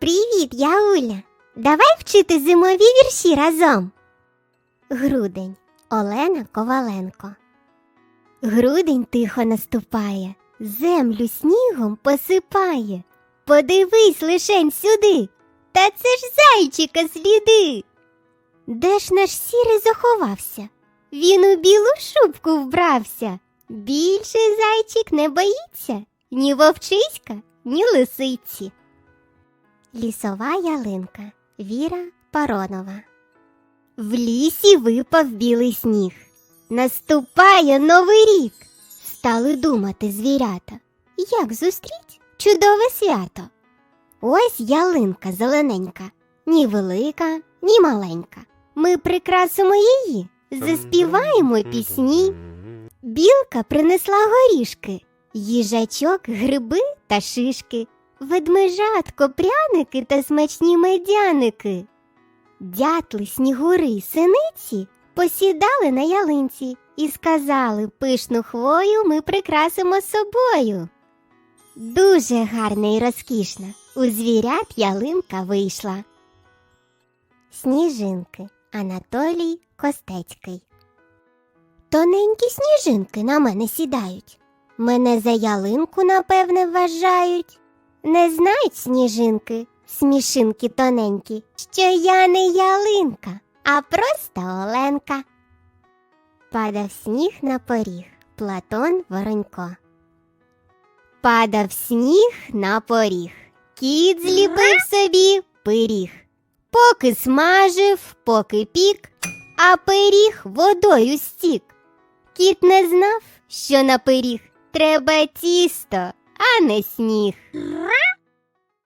Привіт, я Уля. Давай вчити зимові вірші разом. Грудень Олена Коваленко. Грудень тихо наступає, землю снігом посипає. Подивись лишень сюди, та це ж зайчика сліди. Де ж наш сірий заховався? Він у білу шубку вбрався. Більше зайчик не боїться ні вовчиська, ні лисиці. Лісова ялинка Віра Паронова. В лісі випав білий сніг. Наступає новий рік. Стали думати звірята, як зустріть чудове свято. Ось ялинка зелененька, ні велика, ні маленька. Ми прикрасимо її, заспіваємо пісні. Білка принесла горішки, їжачок, гриби та шишки, ведмежатко, пряники та смачні медяники. Дятли, снігури синиці посідали на ялинці і сказали пишну хвою ми прикрасимо собою. Дуже гарна і розкішна у звірят ялинка вийшла. Сніжинки Анатолій Костецький. Тоненькі сніжинки на мене сідають. Мене за ялинку, напевне, вважають. Не знають сніжинки, смішинки тоненькі, що я не ялинка, а просто Оленка. Падав сніг на поріг Платон Воронько. Падав сніг на поріг. Кіт зліпив собі пиріг. Поки смажив, поки пік, а пиріг водою стік. Кіт не знав, що на пиріг треба тісто, а не сніг.